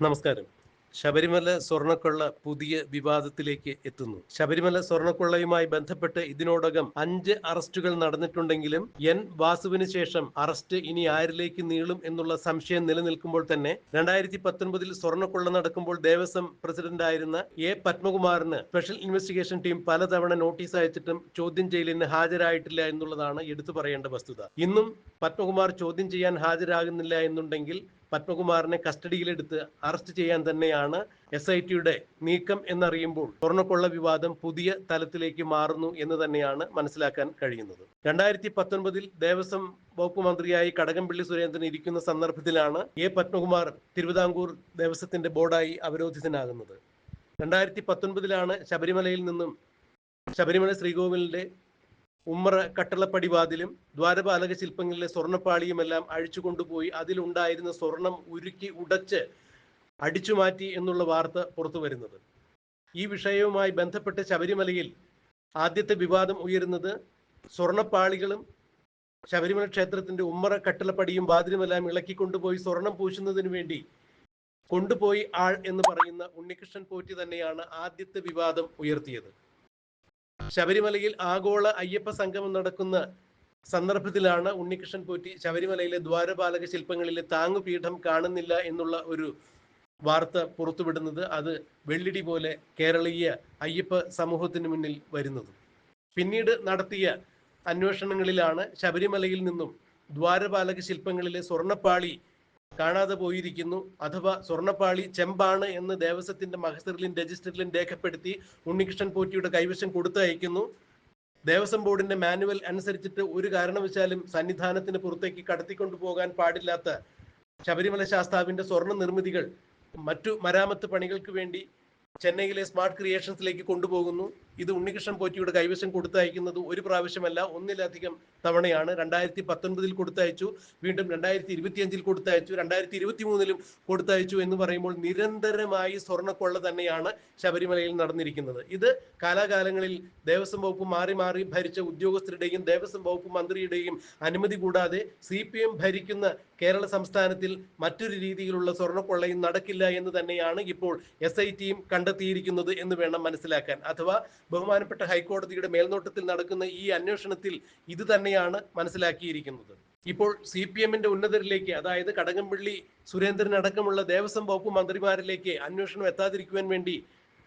നമസ്കാരം. ശബരിമല സ്വർണക്കൊള്ള പുതിയ വിവാദത്തിലേക്ക് എത്തുന്നു. ശബരിമല സ്വർണക്കൊള്ളയുമായി ബന്ധപ്പെട്ട് ഇതിനോടകം അഞ്ച് അറസ്റ്റുകൾ നടന്നിട്ടുണ്ടെങ്കിലും എൻ വാസുവിന് ശേഷം അറസ്റ്റ് ഇനി ആരിലേക്ക് നീളും എന്നുള്ള സംശയം നിലനിൽക്കുമ്പോൾ തന്നെ രണ്ടായിരത്തി പത്തൊൻപതിൽ സ്വർണക്കൊള്ള നടക്കുമ്പോൾ ദേവസ്വം പ്രസിഡന്റായിരുന്ന എ പത്മകുമാറിന് സ്പെഷ്യൽ ഇൻവെസ്റ്റിഗേഷൻ ടീം പലതവണ നോട്ടീസ് അയച്ചിട്ടും ചോദ്യം ചെയ്യലിന് ഹാജരായിട്ടില്ല എന്നുള്ളതാണ് എടുത്തു പറയേണ്ട വസ്തുത. ഇന്നും പത്മകുമാർ ചോദ്യം ചെയ്യാൻ ഹാജരാകുന്നില്ല എന്നുണ്ടെങ്കിൽ പത്മകുമാറിനെ കസ്റ്റഡിയിലെടുത്ത് അറസ്റ്റ് ചെയ്യാൻ തന്നെയാണ് എസ് ഐ ടിയുടെ നീക്കം എന്നറിയുമ്പോൾ സ്വർണക്കൊള്ള വിവാദം പുതിയ തലത്തിലേക്ക് മാറുന്നു എന്ന് തന്നെയാണ് മനസ്സിലാക്കാൻ കഴിയുന്നത്. രണ്ടായിരത്തി പത്തൊൻപതിൽ ദേവസ്വം വകുപ്പ് മന്ത്രിയായി കടകംപള്ളി സുരേന്ദ്രൻ ഇരിക്കുന്ന സന്ദർഭത്തിലാണ് എ പത്മകുമാർ തിരുവിതാംകൂർ ദേവസ്വത്തിന്റെ ബോർഡായി അവരോധിതനാകുന്നത്. രണ്ടായിരത്തി പത്തൊൻപതിലാണ് ശബരിമലയിൽ നിന്നും ശബരിമല ശ്രീകോവിലിന്റെ ഉമ്മറ കട്ടളപ്പടി വാതിലും ദ്വാരപാലക ശില്പങ്ങളിലെ സ്വർണപ്പാളിയുമെല്ലാം അഴിച്ചു കൊണ്ടുപോയി അതിലുണ്ടായിരുന്ന സ്വർണം ഉരുക്കി ഉടച്ച് അടിച്ചു മാറ്റി എന്നുള്ള വാർത്ത പുറത്തു വരുന്നത്. ഈ വിഷയവുമായി ബന്ധപ്പെട്ട് ശബരിമലയിൽ ആദ്യത്തെ വിവാദം ഉയരുന്നത് സ്വർണപ്പാളികളും ശബരിമല ക്ഷേത്രത്തിന്റെ ഉമ്മറ കട്ടളപ്പടിയും വാതിലുമെല്ലാം ഇളക്കി കൊണ്ടുപോയി സ്വർണം പൂശുന്നതിന് വേണ്ടി കൊണ്ടുപോയി ആൾ എന്ന് പറയുന്ന ഉണ്ണികൃഷ്ണൻ പോറ്റി തന്നെയാണ് ആദ്യത്തെ വിവാദം ഉയർത്തിയത്. ശബരിമലയിൽ ആഗോള അയ്യപ്പ സംഗമം നടക്കുന്ന സന്ദർഭത്തിലാണ് ഉണ്ണികൃഷ്ണൻ പോറ്റി ശബരിമലയിലെ ദ്വാരപാലക ശില്പങ്ങളിലെ താങ്ങുപീഠം കാണുന്നില്ല എന്നുള്ള ഒരു വാർത്ത പുറത്തുവിടുന്നത് അത് വെള്ളിടി പോലെ കേരളീയ അയ്യപ്പ സമൂഹത്തിന് മുന്നിൽ വരുന്നത്. പിന്നീട് നടത്തിയ അന്വേഷണങ്ങളിലാണ് ശബരിമലയിൽ നിന്നും ദ്വാരപാലക ശില്പങ്ങളിലെ സ്വർണപ്പാളി കാണാതെ പോയിരിക്കുന്നു. അഥവാ സ്വർണപ്പാളി ചെമ്പാണ് എന്ന് ദേവസ്വത്തിന്റെ മഹസറിലും രജിസ്റ്ററിലും രേഖപ്പെടുത്തി ഉണ്ണികൃഷ്ണൻ പോറ്റിയുടെ കൈവശം കൊടുത്തയക്കുന്നു. ദേവസ്വം ബോർഡിന്റെ മാനുവൽ അനുസരിച്ചിട്ട് ഒരു കാരണവശാലും സന്നിധാനത്തിന് പുറത്തേക്ക് കടത്തിക്കൊണ്ടു പോകാൻ പാടില്ലാത്ത ശബരിമല ശാസ്താവിന്റെ സ്വർണ നിർമ്മിതികൾ മറ്റു മരാമത്ത് പണികൾക്ക് വേണ്ടി ചെന്നൈയിലെ സ്മാർട്ട് ക്രിയേഷൻസിലേക്ക് കൊണ്ടുപോകുന്നു. ഇത് ഉണ്ണികൃഷ്ണൻ പോറ്റിയുടെ കൈവശം കൊടുത്തയക്കുന്നത് ഒരു പ്രാവശ്യമല്ല ഒന്നിലധികം തവണയാണ്. രണ്ടായിരത്തി പത്തൊൻപതിൽ കൊടുത്തയച്ചു വീണ്ടും രണ്ടായിരത്തി ഇരുപത്തിയഞ്ചിൽ കൊടുത്തയച്ചു രണ്ടായിരത്തി ഇരുപത്തി മൂന്നിലും കൊടുത്തയച്ചു എന്ന് പറയുമ്പോൾ നിരന്തരമായി സ്വർണക്കൊള്ള തന്നെയാണ് ശബരിമലയിൽ നടന്നിരിക്കുന്നത്. ഇത് കാലാകാലങ്ങളിൽ ദേവസ്വം വകുപ്പ് മാറി മാറി ഭരിച്ച ഉദ്യോഗസ്ഥരുടെയും ദേവസ്വം വകുപ്പ് മന്ത്രിയുടെയും അനുമതി കൂടാതെ സി പി എം ഭരിക്കുന്ന കേരള സംസ്ഥാനത്തിൽ മറ്റൊരു രീതിയിലുള്ള സ്വർണക്കൊള്ളയും നടക്കില്ല എന്ന് തന്നെയാണ് ഇപ്പോൾ എസ് ഐ ടിയും കണ്ടെത്തിയിരിക്കുന്നത് എന്ന് വേണം മനസ്സിലാക്കാൻ. അഥവാ ബഹുമാനപ്പെട്ട ഹൈക്കോടതിയുടെ മേൽനോട്ടത്തിൽ നടക്കുന്ന ഈ അന്വേഷണത്തിൽ ഇത് തന്നെയാണ് മനസ്സിലാക്കിയിരിക്കുന്നത്. ഇപ്പോൾ സി പി എമ്മിന്റെ ഉന്നതരിലേക്ക് അതായത് കടകംപള്ളി സുരേന്ദ്രൻ അടക്കമുള്ള ദേവസ്വം വകുപ്പ് മന്ത്രിമാരിലേക്ക് അന്വേഷണം എത്താതിരിക്കുവാൻ വേണ്ടി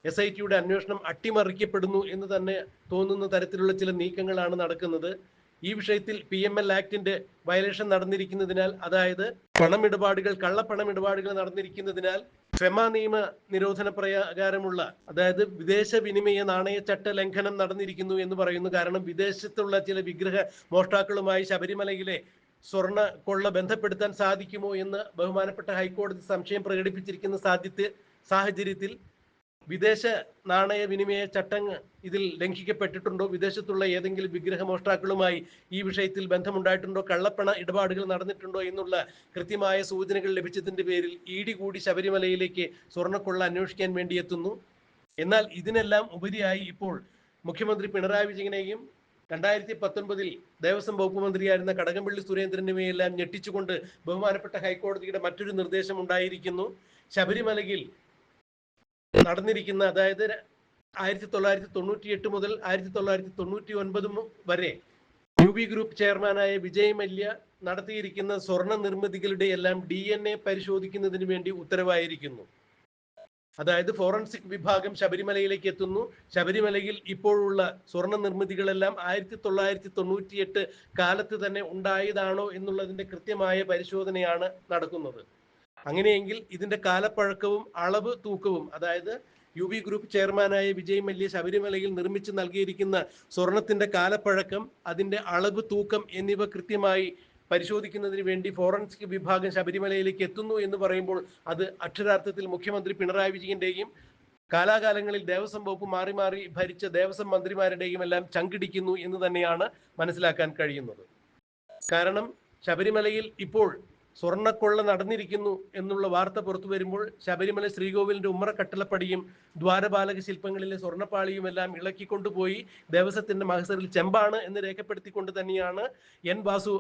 എസ് ഐ ടിയുടെ അന്വേഷണം അട്ടിമറിക്കപ്പെടുന്നു എന്ന് തന്നെ തോന്നുന്ന തരത്തിലുള്ള ചില നീക്കങ്ങളാണ് നടക്കുന്നത്. ഈ വിഷയത്തിൽ പി എം എൽ ആക്ടിന്റെ വയലേഷൻ നടന്നിരിക്കുന്നതിനാൽ അതായത് പണമിടപാടുകൾ കള്ളപ്പണമിടപാടുകൾ നടന്നിരിക്കുന്നതിനാൽ ഫെമ നിയമ നിരോധന പ്രകാരമുള്ള അതായത് വിദേശ വിനിമയ നാണയ ചട്ട ലംഘനം നടന്നിരിക്കുന്നു എന്ന് പറയുന്നു കാരണം വിദേശത്തുള്ള ചില വിഗ്രഹ മോഷ്ടാക്കളുമായി ശബരിമലയിലെ സ്വർണ കൊള്ള ബന്ധപ്പെടുത്താൻ സാധിക്കുമോ എന്ന് ബഹുമാനപ്പെട്ട ഹൈക്കോടതി സംശയം പ്രകടിപ്പിച്ചിരിക്കുന്ന സാധ്യത സാഹചര്യത്തിൽ വിദേശ നാണയ വിനിമയ ചട്ടങ്ങൾ ഇതിൽ ലംഘിക്കപ്പെട്ടിട്ടുണ്ടോ? വിദേശത്തുള്ള ഏതെങ്കിലും വിഗ്രഹ മോഷ്ടാക്കളുമായി ഈ വിഷയത്തിൽ ബന്ധമുണ്ടായിട്ടുണ്ടോ? കള്ളപ്പണ ഇടപാടുകൾ നടന്നിട്ടുണ്ടോ എന്നുള്ള കൃത്യമായ സൂചനകൾ ലഭിച്ചതിന്റെ പേരിൽ ഇ ഡി കൂടി ശബരിമലയിലേക്ക് സ്വർണക്കൊള്ള അന്വേഷിക്കാൻ വേണ്ടി എത്തുന്നു. എന്നാൽ ഇതിനെല്ലാം ഉപരിയായി ഇപ്പോൾ മുഖ്യമന്ത്രി പിണറായി വിജയനെയും രണ്ടായിരത്തി പത്തൊൻപതിൽ ദേവസ്വം വകുപ്പ് മന്ത്രിയായിരുന്ന കടകംപള്ളി സുരേന്ദ്രനുമെയെല്ലാം ഞെട്ടിച്ചുകൊണ്ട് ബഹുമാനപ്പെട്ട ഹൈക്കോടതിയുടെ മറ്റൊരു നിർദ്ദേശം ഉണ്ടായിരിക്കുന്നു ശബരിമലയിൽ നടന്നിരിക്കുന്ന അതായത് ആയിരത്തി തൊള്ളായിരത്തി തൊണ്ണൂറ്റി എട്ട് മുതൽ ആയിരത്തി തൊള്ളായിരത്തി തൊണ്ണൂറ്റി ഒൻപത് വരെ യു ബി ഗ്രൂപ്പ് ചെയർമാനായ വിജയ് മല്യ നടത്തിയിരിക്കുന്ന സ്വർണ നിർമ്മിതികളുടെ എല്ലാം ഡി എൻ എ പരിശോധിക്കുന്നതിന് വേണ്ടി ഉത്തരവായിരിക്കുന്നു. അതായത് ഫോറൻസിക് വിഭാഗം ശബരിമലയിലേക്ക് എത്തുന്നു. ശബരിമലയിൽ ഇപ്പോഴുള്ള സ്വർണ നിർമ്മിതികളെല്ലാം ആയിരത്തി തൊള്ളായിരത്തി തൊണ്ണൂറ്റി എട്ട് കാലത്ത് തന്നെ ഉണ്ടായതാണോ എന്നുള്ളതിന്റെ കൃത്യമായ പരിശോധനയാണ് നടക്കുന്നത്. അങ്ങനെയെങ്കിൽ ഇതിന്റെ കാലപ്പഴക്കവും അളവ് തൂക്കവും അതായത് യു ബി ഗ്രൂപ്പ് ചെയർമാനായ വിജയ് മല്യ ശബരിമലയിൽ നിർമ്മിച്ച് നൽകിയിരിക്കുന്ന സ്വർണത്തിന്റെ കാലപ്പഴക്കം അതിന്റെ അളവ് തൂക്കം എന്നിവ കൃത്യമായി പരിശോധിക്കുന്നതിന് വേണ്ടി ഫോറൻസിക് വിഭാഗം ശബരിമലയിലേക്ക് എത്തുന്നു എന്ന് പറയുമ്പോൾ അത് അക്ഷരാർത്ഥത്തിൽ മുഖ്യമന്ത്രി പിണറായി വിജയന്റെയും കാലാകാലങ്ങളിൽ ദേവസ്വം വകുപ്പ് മാറി മാറി ഭരിച്ച ദേവസ്വം മന്ത്രിമാരുടെയും എല്ലാം ചങ്കിടിക്കുന്നു എന്ന് തന്നെയാണ് മനസ്സിലാക്കാൻ കഴിയുന്നത്. കാരണം ശബരിമലയിൽ ഇപ്പോൾ സ്വർണക്കൊള്ള നടന്നിരിക്കുന്നു എന്നുള്ള വാർത്ത പുറത്തു വരുമ്പോൾ ശബരിമല ശ്രീകോവിലിന്റെ ഉമ്മറ കട്ടിലപ്പടിയും ദ്വാരപാലക ശില്പങ്ങളിലെ സ്വർണപ്പാളിയും എല്ലാം ഇളക്കിക്കൊണ്ടുപോയി ദേവസ്വത്തിന്റെ മഹസറിൽ ചെമ്പാണ് എന്ന് രേഖപ്പെടുത്തിക്കൊണ്ട് തന്നെയാണ് എൻ വാസു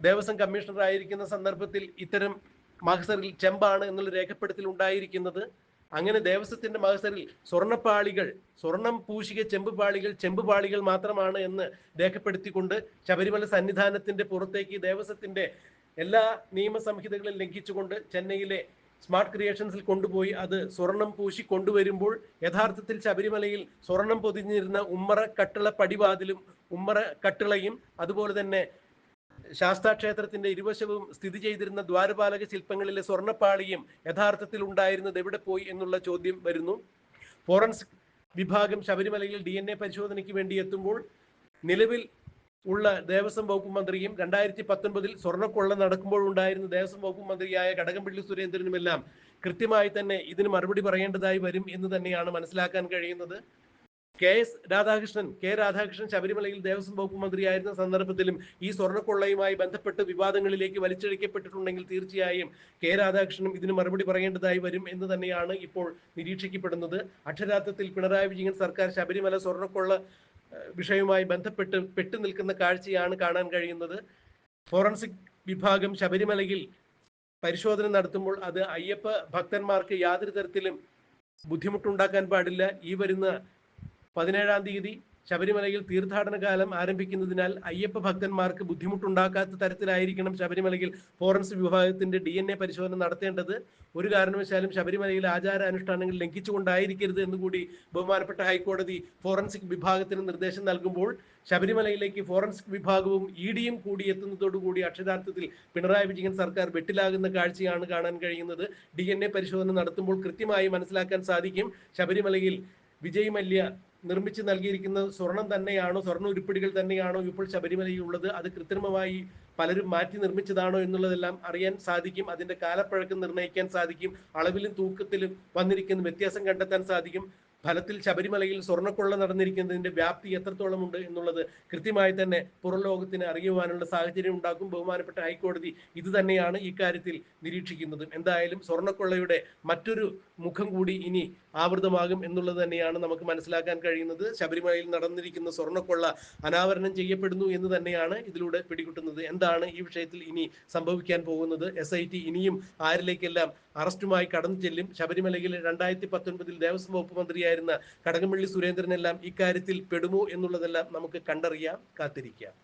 ദേവസ്വം കമ്മീഷണർ ആയിരിക്കുന്ന സന്ദർഭത്തിൽ ഇത്തരം മഹസറിൽ ചെമ്പാണ് എന്നുള്ള രേഖപ്പെടുത്തൽ ഉണ്ടായിരിക്കുന്നത്. അങ്ങനെ ദേവസ്വത്തിന്റെ മഹസറിൽ സ്വർണപ്പാളികൾ സ്വർണം പൂശിക ചെമ്പുപാളികൾ ചെമ്പുപാളികൾ മാത്രമാണ് എന്ന് രേഖപ്പെടുത്തിക്കൊണ്ട് ശബരിമല സന്നിധാനത്തിന്റെ പുറത്തേക്ക് ദേവസ്വത്തിന്റെ എല്ലാ നിയമസംഹിതകളും ലംഘിച്ചുകൊണ്ട് ചെന്നൈയിലെ സ്മാർട്ട് ക്രിയേഷൻസിൽ കൊണ്ടുപോയി അത് സ്വർണം പൂശി കൊണ്ടുവരുമ്പോൾ യഥാർത്ഥത്തിൽ ശബരിമലയിൽ സ്വർണം പൊതിഞ്ഞിരുന്ന ഉമ്മറ കട്ടിള പടിവാതിലും ഉമ്മറ കട്ടിളയും അതുപോലെ തന്നെ ശാസ്താ ക്ഷേത്രത്തിന്റെ ഇരുവശവും സ്ഥിതി ചെയ്തിരുന്ന ദ്വാരപാലക ശില്പങ്ങളിലെ സ്വർണപ്പാളിയും യഥാർത്ഥത്തിൽ ഉണ്ടായിരുന്നത് എവിടെ പോയി എന്നുള്ള ചോദ്യം വരുന്നു. ഫോറൻസിക് വിഭാഗം ശബരിമലയിൽ ഡി പരിശോധനയ്ക്ക് വേണ്ടി എത്തുമ്പോൾ നിലവിൽ ഉള്ള ദേവസ്വം വകുപ്പ് മന്ത്രിയും രണ്ടായിരത്തി പത്തൊൻപതിൽ സ്വർണക്കൊള്ള നടക്കുമ്പോൾ ഉണ്ടായിരുന്ന ദേവസ്വം വകുപ്പ് മന്ത്രിയായ കടകംപള്ളി സുരേന്ദ്രനുമെല്ലാം കൃത്യമായി തന്നെ ഇതിന് മറുപടി പറയേണ്ടതായി വരും എന്ന് തന്നെയാണ് മനസ്സിലാക്കാൻ കഴിയുന്നത്. K S Radhakrishnan K Radhakrishnan ശബരിമലയിൽ ദേവസ്വം വകുപ്പ് മന്ത്രിയായിരുന്ന സന്ദർഭത്തിലും ഈ സ്വർണക്കൊള്ളയുമായി ബന്ധപ്പെട്ട് വിവാദങ്ങളിലേക്ക് വലിച്ചിഴക്കപ്പെട്ടിട്ടുണ്ടെങ്കിൽ തീർച്ചയായും കെ രാധാകൃഷ്ണനും ഇതിന് മറുപടി പറയേണ്ടതായി വരും എന്ന് തന്നെയാണ് ഇപ്പോൾ നിരീക്ഷിക്കപ്പെടുന്നത്. അക്ഷരാർത്ഥത്തിൽ പിണറായി വിജയൻ സർക്കാർ ശബരിമല സ്വർണക്കൊള്ള വിഷയവുമായി ബന്ധപ്പെട്ട് പെട്ടു നിൽക്കുന്ന കാഴ്ചയാണ് കാണാൻ കഴിയുന്നത്. ഫോറൻസിക് വിഭാഗം ശബരിമലയിൽ പരിശോധന നടത്തുമ്പോൾ അത് അയ്യപ്പ ഭക്തന്മാർക്ക് യാതൊരു തരത്തിലും ബുദ്ധിമുട്ടുണ്ടാക്കാൻ പാടില്ല. ഈ വരുന്ന പതിനേഴാം തീയതി ശബരിമലയിൽ തീർത്ഥാടന കാലം ആരംഭിക്കുന്നതിനാൽ അയ്യപ്പ ഭക്തന്മാർക്ക് ബുദ്ധിമുട്ടുണ്ടാക്കാത്ത തരത്തിലായിരിക്കണം ശബരിമലയിൽ ഫോറൻസിക് വിഭാഗത്തിന്റെ ഡി എൻ എ പരിശോധന നടത്തേണ്ടത്. ഒരു കാരണവശാലും ശബരിമലയിൽ ആചാര അനുഷ്ഠാനങ്ങൾ ലംഘിച്ചുകൊണ്ടായിരിക്കരുത് എന്നുകൂടി ബഹുമാനപ്പെട്ട ഹൈക്കോടതി ഫോറൻസിക് വിഭാഗത്തിന് നിർദ്ദേശം നൽകുമ്പോൾ ശബരിമലയിലേക്ക് ഫോറൻസിക് വിഭാഗവും ഇ ഡിയും കൂടി എത്തുന്നതോടുകൂടി അക്ഷരാർത്ഥത്തിൽ പിണറായി വിജയൻ സർക്കാർ വെട്ടിലാകുന്ന കാഴ്ചയാണ് കാണാൻ കഴിയുന്നത്. ഡി പരിശോധന നടത്തുമ്പോൾ കൃത്യമായി മനസ്സിലാക്കാൻ സാധിക്കും. ശബരിമലയിൽ വിജയ് മല്യ നിർമ്മിച്ച് നൽകിയിരിക്കുന്ന സ്വർണം തന്നെയാണോ സ്വർണ ഉരുപ്പിടികൾ തന്നെയാണോ ഇപ്പോൾ ശബരിമലയിൽ ഉള്ളത് അത് കൃത്രിമമായി പലരും മാറ്റി നിർമ്മിച്ചതാണോ എന്നുള്ളതെല്ലാം അറിയാൻ സാധിക്കും. അതിന്റെ കാലപ്പഴക്കം നിർണയിക്കാൻ സാധിക്കും. അളവിലും തൂക്കത്തിലും വന്നിരിക്കുന്ന വ്യത്യാസം കണ്ടെത്താൻ സാധിക്കും. ഫലത്തിൽ ശബരിമലയിൽ സ്വർണക്കൊള്ള നടന്നിരിക്കുന്നതിന്റെ വ്യാപ്തി എത്രത്തോളം ഉണ്ട് എന്നുള്ളത് കൃത്യമായി തന്നെ പുറം ലോകത്തിന് അറിയുവാനുള്ള സാഹചര്യം ഉണ്ടാക്കും ബഹുമാനപ്പെട്ട ഹൈക്കോടതി ഇത് തന്നെയാണ് ഇക്കാര്യത്തിൽ നിരീക്ഷിക്കുന്നത്. എന്തായാലും സ്വർണക്കൊള്ളയുടെ മറ്റൊരു മുഖം കൂടി ഇനി ആവൃതമാകും എന്നുള്ളത് തന്നെയാണ് നമുക്ക് മനസ്സിലാക്കാൻ കഴിയുന്നത്. ശബരിമലയിൽ നടന്നിരിക്കുന്ന സ്വർണക്കൊള്ള അനാവരണം ചെയ്യപ്പെടുന്നു എന്ന് തന്നെയാണ് ഇതിലൂടെ പിടികിട്ടുന്നത്. എന്താണ് ഈ വിഷയത്തിൽ ഇനി സംഭവിക്കാൻ പോകുന്നത്? എസ് ഇനിയും ആരിലേക്കെല്ലാം അറസ്റ്റുമായി കടന്നു ചെല്ലും? ശബരിമലയിൽ രണ്ടായിരത്തി പത്തൊൻപതിൽ ദേവസ്വം വകുപ്പ് മന്ത്രിയായിരുന്ന കടകംപള്ളി സുരേന്ദ്രനെല്ലാം ഇക്കാര്യത്തിൽ പെടുമോ എന്നുള്ളതെല്ലാം നമുക്ക് കണ്ടറിയാം കാത്തിരിക്കാം.